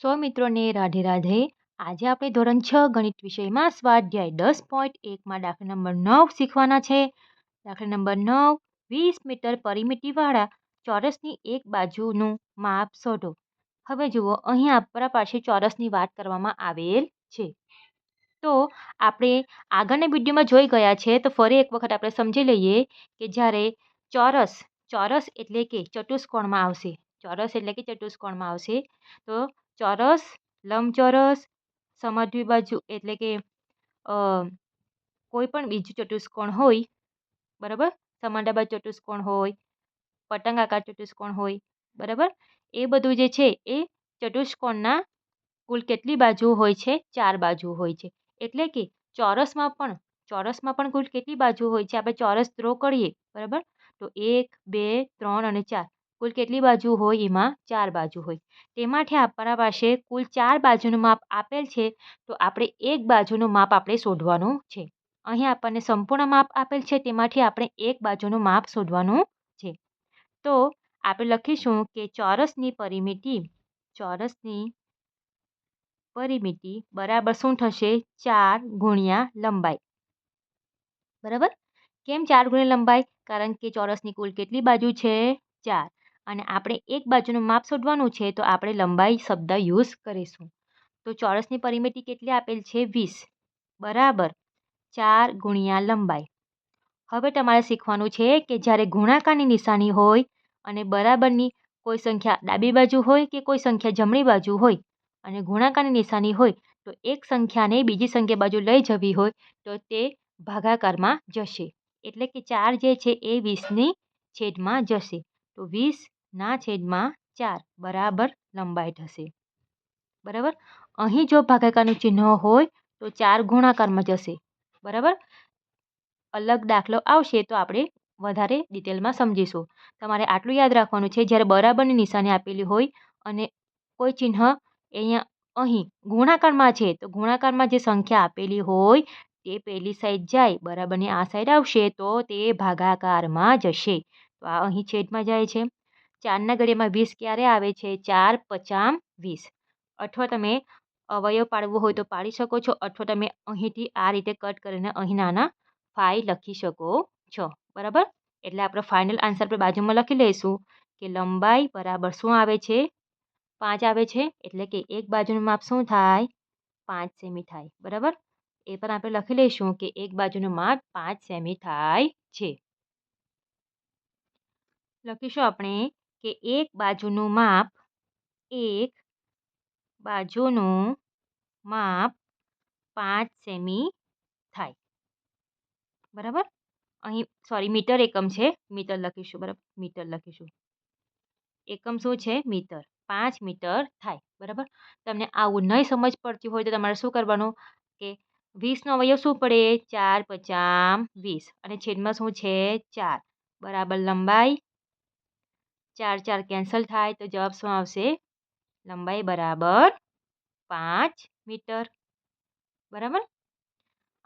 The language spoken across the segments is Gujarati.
સો મિત્રોને રાધે રાધે. આજે આપણે ધોરણ છ ગણિત વિષયમાં સ્વાધ્યાય દસ પોઈન્ટ એકમાં દાખલા નંબર નવ શીખવાના છે. દાખલા નંબર નવ, વીસ મીટર પરિમિતિવાળા ચોરસની એક બાજુનું માપ શોધો. હવે જુઓ, અહીં આપણા પાસે ચોરસની વાત કરવામાં આવેલ છે. તો આપણે આગળના વિડીયોમાં જોઈ ગયા છે, તો ફરી એક વખત આપણે સમજી લઈએ કે જ્યારે ચોરસ ચોરસ એટલે કે ચતુષ્કોણમાં આવશે. ચોરસ એટલે કે ચતુષ્કોણમાં આવશે, તો ચોરસ, લંબચોરસ સમદ્વિબાજુ એટલે કે કોઈ પણ બીજું ચતુષ્કોણ હોય, બરાબર? સમદ્વિબાજુ ચતુષ્કોણ હોય, પતંગાકાર ચતુષ્કોણ હોય, બરાબર? એ બધું જે છે એ ચતુષ્કોણના કુલ કેટલી બાજુ હોય છે? ચાર બાજુ હોય છે. એટલે કે ચોરસમાં પણ ચોરસમાં પણ કુલ કેટલી બાજુ હોય છે? આપણે ચોરસ ડ્રો કરીએ, બરાબર? તો એક, બે, ત્રણ અને ચાર. કુલ કેટલી બાજુ હોય એમાં ચાર બાજુ હોય. તેમાંથી આપણા પાસે કુલ ચાર બાજુનું માપ આપેલ છે, તો આપણે એક બાજુનું માપ આપણે શોધવાનું છે. અહીં આપણને સંપૂર્ણ માપ આપેલ છે, તેમાંથી આપણે એક બાજુનું માપ શોધવાનું છે. તો આપણે લખીશું કે ચોરસની પરિમિતિ ચોરસની પરિમિતિ બરાબર શું થશે? ચાર ગુણ્યા લંબાઈ. બરાબર? કેમ ચાર ગુણ્યા લંબાઈ? કારણ કે ચોરસની કુલ કેટલી બાજુ છે? ચાર. અને આપણે એક બાજુનું માપ શોધવાનું છે, તો આપણે લંબાઈ શબ્દ યુઝ કરીશું. તો ચોરસની પરિમિતિ કેટલી આપેલ છે? વીસ. બરાબર. ચાર ગુણ્યા લંબાઈ. હવે તમારે શીખવાનું છે કે જ્યારે ગુણાકારની નિશાની હોય અને બરાબરની કોઈ સંખ્યા ડાબી બાજુ હોય કે કોઈ સંખ્યા જમણી બાજુ હોય અને ગુણાકારની નિશાની હોય, તો એક સંખ્યાને બીજી સંખ્યા બાજુ લઈ જવી હોય, તો તે ભાગાકારમાં જશે. એટલે કે ચાર જે છે એ વીસની છેદમાં જશે. તો વીસના છેદમાં ચાર, બરાબર લંબાઈ થશે. બરાબર? અહીં જો ભાગાકારનું ચિહ્ન હોય તો ચાર ગુણાકારમાં જશે. બરાબર? અલગ દાખલો આવશે તો આપણે વધારે ડિટેલમાં સમજીશું. તમારે આટલું યાદ રાખવાનું છે, જ્યારે બરાબરની નિશાની આપેલી હોય અને કોઈ ચિહ્ન અહીંયા અહીં ગુણાકારમાં છે, તો ગુણાકારમાં જે સંખ્યા આપેલી હોય તે પહેલી સાઈડ જાય, બરાબરની આ સાઈડ આવશે તો તે ભાગાકારમાં જશે. તો આ અહીં છેદમાં જાય છે. ચારના ઘડિયામાં વીસ ક્યારે આવે છે? ચાર પચામ વીસ. અથવા તમે અવયવ પાડવું હોય તો પાડી શકો છો, અથવા તમે અહીંથી આ રીતે કટ કરીને અહીં નાના ફાઈ લખી શકો છો. બરાબર? એટલે આપણે ફાઇનલ આન્સર પર બાજુમાં લખી લઈશું કે લંબાઈ બરાબર શું આવે છે? પાંચ આવે છે, એટલે કે એક બાજુનું માપ શું થાય? પાંચ સેમી થાય. બરાબર? એ પણ આપણે લખી લઈશું કે એક બાજુનું માપ પાંચ સેમી થાય છે. લખીશું આપણે કે એક બાજુનું માપ, એક બાજુનું માપ પાંચ સેમી થાય. બરાબર? અહીં સોરી મીટર એકમ છે. મીટર લખીશું, બરાબર? મીટર લખીશું. એકમ શું છે? મીટર. પાંચ મીટર થાય. બરાબર? તમને આવું નહીં સમજ પડતી હોય તો તમારે શું કરવાનું? કે વીસનો અવયવ શું પડે? ચાર પચામ વીસ. અને છેદમાં શું છે? ચાર. બરાબર લંબાઈ ચાર ચાર કેન્સલ થાય તો જવાબ શું આવશે? લંબાઈ બરાબર પાંચ મીટર. બરાબર?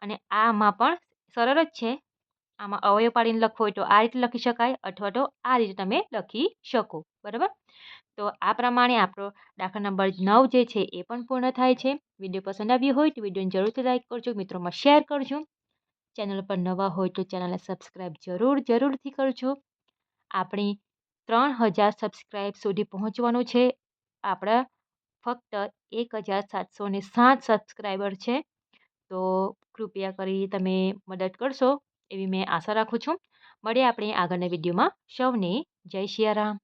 અને આમાં પણ સરળ જ છે. આમાં અવયવ પાડીને લખવો હોય તો આ રીતે લખી શકાય અથવા તો આ રીતે તમે લખી શકો. બરાબર? તો આ પ્રમાણે આપણો દાખલા નંબર નવ જે છે એ પણ પૂર્ણ થાય છે. વીડિયો પસંદ આવ્યો હોય તો વિડીયોને જરૂરથી લાઇક કરજો. મિત્રોમાં શેર કરજો. ચેનલ પર નવા હોય તો ચેનલને સબસ્ક્રાઈબ જરૂર, જરૂરથી કરજો. આપણી ત્રણ હજાર સબસ્ક્રાઈબ સુધી પહોંચવાનું છે. આપણા ફક્ત એક હજાર સાતસો ને સાત સબસ્ક્રાઈબર છે. તો કૃપયા કરી તમે મદદ કરશો એવી મેં આશા રાખું છું. મળીએ આપણે આગળના વિડીયોમાં. સૌને જય સિયારામ